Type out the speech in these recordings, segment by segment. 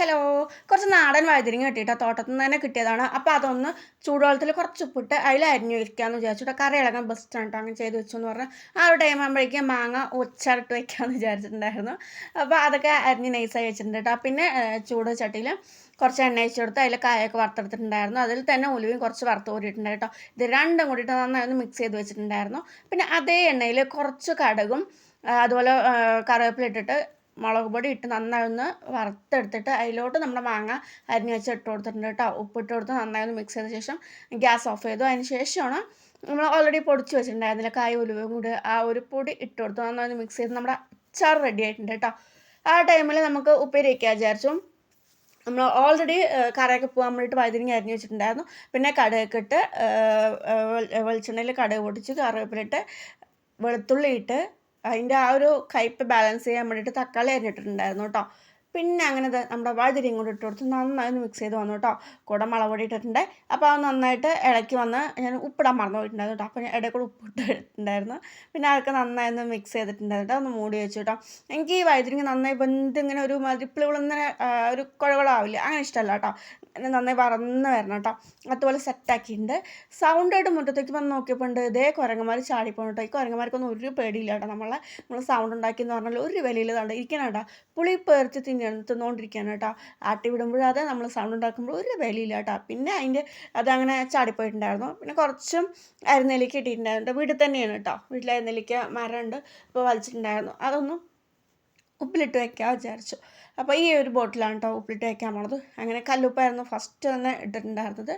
Hello കുറച്ച് നാടൻ വഴുതിരിങ്ങ കിട്ടിയിട്ട് തോട്ടത്തിൽ നിന്ന് തന്നെ കിട്ടിയതാണ്. അപ്പോൾ അതൊന്ന് ചൂടുവെള്ളത്തിൽ കുറച്ച് ഉപ്പിട്ട് അതിൽ അരിഞ്ഞു വെക്കാമെന്ന് വിചാരിച്ചിട്ട് കറി ഇളകാൻ ബെസ്റ്റാണ് കേട്ടോ അങ്ങനെ ചെയ്ത് വെച്ചു എന്ന് പറഞ്ഞാൽ ആ ഒരു ടൈം ആകുമ്പോഴേക്കും മാങ്ങ ഒച്ചരട്ട് വയ്ക്കാമെന്ന് വിചാരിച്ചിട്ടുണ്ടായിരുന്നു. അപ്പോൾ അതൊക്കെ അരിഞ്ഞ് നൈസായി വെച്ചിട്ടുണ്ട് കേട്ടോ പിന്നെ ചൂട് ചട്ടിയിൽ കുറച്ച് എണ്ണ ഒഴിച്ച് കൊടുത്ത് അതിൽ കായൊക്കെ വറുത്തെടുത്തിട്ടുണ്ടായിരുന്നു. അതിൽ തന്നെ ഉലുവയും കുറച്ച് വറുത്ത് കോരിയിട്ടുണ്ട് കേട്ടോ ഇത് രണ്ടും കൂടിയിട്ട് നന്നായി ഒന്ന് മിക്സ് ചെയ്ത് വെച്ചിട്ടുണ്ടായിരുന്നു. പിന്നെ അതേ എണ്ണയിൽ കുറച്ച് കടുകും അതുപോലെ കറിവേപ്പില ഇട്ടിട്ട് മുളക് പൊടി ഇട്ട് നന്നായി ഒന്ന് വറുത്തെടുത്തിട്ട് അതിലോട്ട് നമ്മുടെ മാങ്ങ അരിഞ്ഞ് വെച്ച് ഇട്ട് കൊടുത്തിട്ടുണ്ട് കേട്ടോ. ഉപ്പിട്ട് കൊടുത്ത് നന്നായി ഒന്ന് മിക്സ് ചെയ്ത ശേഷം ഗ്യാസ് ഓഫ് ചെയ്തു. അതിന് ശേഷമാണ് നമ്മൾ ഓൾറെഡി പൊടിച്ച് വെച്ചിട്ടുണ്ടായിരുന്നില്ല. കായ ഉലുവയും കൂടി ആ ഒരു പൊടി ഇട്ട് കൊടുത്തു നന്നായി മിക്സ് ചെയ്ത് നമ്മുടെ അച്ചാർ റെഡി ആയിട്ടുണ്ട് കേട്ടോ. ആ ടൈമിൽ നമുക്ക് ഉപ്പേരി വയ്ക്കാൻ വിചാരിച്ചു. നമ്മൾ ഓൾറെഡി കറിയൊക്കെ പോകാൻ വേണ്ടിയിട്ട് വൈദ്യുതി അരിഞ്ഞ് വെച്ചിട്ടുണ്ടായിരുന്നു. പിന്നെ കടുകൊക്കെ ഇട്ട് വെളിച്ചെണ്ണയിൽ കടുക് പൊട്ടിച്ച് കറിവേപ്പിലിട്ട് വെളുത്തുള്ളി ഇട്ട് അതിന്റെ ആ ഒരു കയ്പ്പ് ബാലൻസ് ചെയ്യാൻ വേണ്ടിയിട്ട് തക്കാളി അരിഞ്ഞിട്ടുണ്ടായിരുന്നു കേട്ടോ പിന്നെ അങ്ങനെ നമ്മുടെ വഴുതിരിയും കൂടി ഇട്ട് കൊടുത്ത് നന്നായി മിക്സ് ചെയ്ത് വന്നു കേട്ടോ. കൂടെ മുളക് പൊടി ഇട്ടിട്ടുണ്ട്. അപ്പോൾ അത് നന്നായിട്ട് ഇളക്കി വന്ന് ഞാൻ ഉപ്പിടാൻ മറന്നു പോയിട്ടുണ്ടായിരുന്നു കേട്ടോ. അപ്പോൾ ഞാൻ ഇടയിൽ കൂടെ ഉപ്പിട്ട് ഇട്ടിട്ടുണ്ടായിരുന്നു. പിന്നെ അതൊക്കെ നന്നായി ഒന്ന് മിക്സ് ചെയ്തിട്ടുണ്ടായിരുന്നു ഒന്ന് മൂടി വെച്ചു കേട്ടോ. എനിക്ക് ഈ വഴുതിരിങ്ങ നന്നായി വെന്ത് ഇങ്ങനെ ഒരു മതിപ്പിളിങ്ങനെ ഒരു കുഴകളാവില്ല അങ്ങനെ ഇഷ്ടമല്ല കേട്ടോ. നന്നായി പറന്ന് വരണം കേട്ടോ. അതുപോലെ സെറ്റാക്കിയിട്ടുണ്ട് സൗണ്ടായിട്ട് മുറ്റത്തേക്ക് വന്ന് നോക്കിയപ്പോൾ ഉണ്ട്. ഇതേ കുരങ്ങന്മാർ ചാടിപ്പോണം കേട്ടോ. ഈ കുരങ്ങന്മാർക്കൊന്നും ഒരു പേടിയില്ല കേട്ടോ നമ്മളെ. നമ്മൾ സൗണ്ട് ഉണ്ടാക്കിയെന്ന് പറഞ്ഞാൽ ഒരു തണ്ട് ഇരിക്കണം കേട്ടോ. പുളി പേർച്ച് തിന്നുകൊണ്ടിരിക്കുകയാണ് കേട്ടോ ആട്ടി വിടുമ്പോഴത് നമ്മൾ സൗണ്ട് ഉണ്ടാക്കുമ്പോൾ ഒരു വിലയില്ല കേട്ടോ പിന്നെ അതിന്റെ അതങ്ങനെ ചാടിപ്പോയിട്ടുണ്ടായിരുന്നു. പിന്നെ കുറച്ചും അരുന്നേലേക്ക് ഇട്ടിട്ടുണ്ടായിരുന്നു. വീട്ടിൽ തന്നെയാണ് കേട്ടോ വീട്ടിൽ അരിനെല്ലിക്ക മരമുണ്ട്. ഇപ്പോൾ വലിച്ചിട്ടുണ്ടായിരുന്നു. അതൊന്നും ഉപ്പിലിട്ട് വയ്ക്കാമെന്ന് വിചാരിച്ചു. അപ്പോൾ ഈ ഒരു ബോട്ടിലാണ് കേട്ടോ ഉപ്പിലിട്ട് വയ്ക്കാൻ പോണത്. അങ്ങനെ കല്ലുപ്പായിരുന്നു ഫസ്റ്റ് തന്നെ ഇട്ടിട്ടുണ്ടായിരുന്നത്.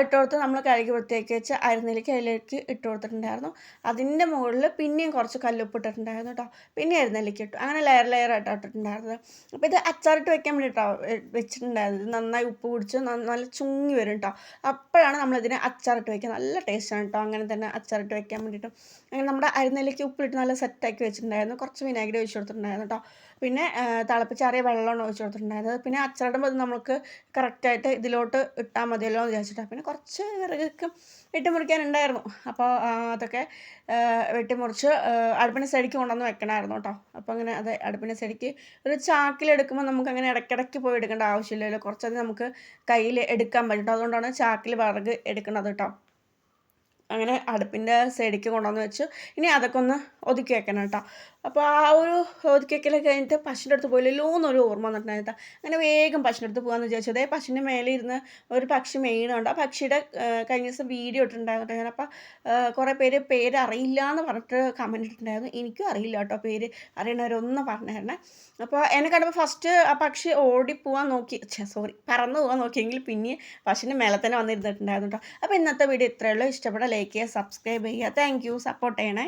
ഇട്ട് കൊടുത്ത് നമ്മൾ കഴുകി വൃത്തിയാക്കി വെച്ച് അരുന്നിലേക്ക് അതിലേക്ക് ഇട്ട് കൊടുത്തിട്ടുണ്ടായിരുന്നു. അതിന്റെ മുകളിൽ പിന്നെയും കുറച്ച് കല്ലുപ്പ് ഇട്ടിട്ടുണ്ടായിരുന്നു കേട്ടോ പിന്നെ അരുന്നിലേക്ക് ഇട്ടു. അങ്ങനെ ലെയർ ലെയർ ആയിട്ട് ഇട്ടിട്ടുണ്ടായിരുന്നത്. അപ്പോൾ ഇത് അച്ചാറിട്ട് വയ്ക്കാൻ വേണ്ടിയിട്ടോ വെച്ചിട്ടുണ്ടായിരുന്നത്. നന്നായി ഉപ്പ് പിടിച്ച് നല്ല ചുങ്ങി വരും കേട്ടോ അപ്പോഴാണ് നമ്മളിതിനെ അച്ചാറിട്ട് വയ്ക്കുക നല്ല ടേസ്റ്റാണ് കേട്ടോ അങ്ങനെ തന്നെ അച്ചാറിട്ട് വയ്ക്കാൻ വേണ്ടിയിട്ട്. അങ്ങനെ നമ്മുടെ അരുന്നിലേക്ക് ഉപ്പിലിട്ട് നല്ല സെറ്റാക്കി വെച്ചിട്ടുണ്ടായിരുന്നു. കുറച്ച് വിനാഗിരി ഒഴിച്ച് കൊടുത്തിട്ടുണ്ടായിരുന്നു കേട്ടോ പിന്നെ തിളപ്പിച്ചാറിയ വെള്ളമാണ് ഒഴിച്ച് കൊടുത്തിട്ടുണ്ടായിരുന്നത് പിന്നെ അച്ചടം നമുക്ക് കറക്റ്റായിട്ട് ഇതിലോട്ട് ഇട്ടാൽ മതിയല്ലോ എന്ന് വിചാരിച്ചിട്ടാണ് പിന്നെ കുറച്ച് വിറകൊക്കെ വെട്ടിമുറിക്കാനുണ്ടായിരുന്നു അപ്പോൾ അതൊക്കെ വെട്ടിമുറിച്ച് അടുപ്പിന്റെ സൈഡിക്ക് കൊണ്ടുവന്ന് വെക്കണമായിരുന്നു കേട്ടോ അപ്പോൾ അങ്ങനെ അത് അടുപ്പിന്റെ സൈഡിക്ക് ഒരു ചാക്കിലെടുക്കുമ്പോൾ നമുക്ക് അങ്ങനെ ഇടയ്ക്കിടയ്ക്ക് പോയി എടുക്കേണ്ട ആവശ്യമില്ലല്ലോ. കുറച്ചത് നമുക്ക് കയ്യിൽ എടുക്കാൻ പറ്റും അതുകൊണ്ടാണ് ചാക്കിൽ വിറക് എടുക്കുന്നത് കേട്ടോ അങ്ങനെ അടുപ്പിന്റെ സൈഡിലേക്ക് കൊണ്ടുവന്ന് വെച്ചു ഇനി അതൊക്കെ ഒന്ന് ഒതുക്കി വെക്കണം കേട്ടോ. അപ്പോൾ ആ ഒരു ഒതുക്കി വെക്കലൊക്കെ കഴിഞ്ഞിട്ട് പശുവിന്റെ അടുത്ത് പോയില്ലല്ലോ എന്നൊരു ഓർമ്മ വന്നിട്ടുണ്ടായിരുന്നു അങ്ങനെ വേഗം പശുവിന്റെ അടുത്ത് പോകാമെന്ന് വിചാരിച്ചു. അതേ പശുവിന്റെ മേലെ ഇരുന്ന് ഒരു പക്ഷി മെയിനുണ്ട് ആ പക്ഷിയുടെ കഴിഞ്ഞ ദിവസം വീഡിയോ ഇട്ടിട്ടുണ്ടായിരുന്നു അപ്പോൾ കുറേ പേര് പേര് അറിയില്ല എന്ന് പറഞ്ഞിട്ട് കമന്റ് ഇട്ടിട്ടുണ്ടായിരുന്നു. എനിക്കും അറിയില്ല കേട്ടോ പേര്. അറിയണവരൊന്ന് പറഞ്ഞായിരുന്നേ അപ്പോൾ എന്നെ കണ്ടപ്പോൾ ഫസ്റ്റ് ആ പക്ഷി ഓടിപ്പോവാൻ നോക്കി. സോറി പറന്ന് പോകാൻ നോക്കിയെങ്കിൽ പിന്നെ പശുവിന്റെ മേലെ തന്നെ വന്നിരുന്നിട്ടുണ്ടായിരുന്നു കേട്ടോ. അപ്പോൾ ഇന്നത്തെ വീഡിയോ ഇത്രയേ ഉള്ളൂ. ഇഷ്ടപ്പെട്ട ലൈക്ക് ചെയ്യുക സബ്സ്ക്രൈബ് ചെയ്യുക താങ്ക് യു സപ്പോർട്ട് ചെയ്യണേ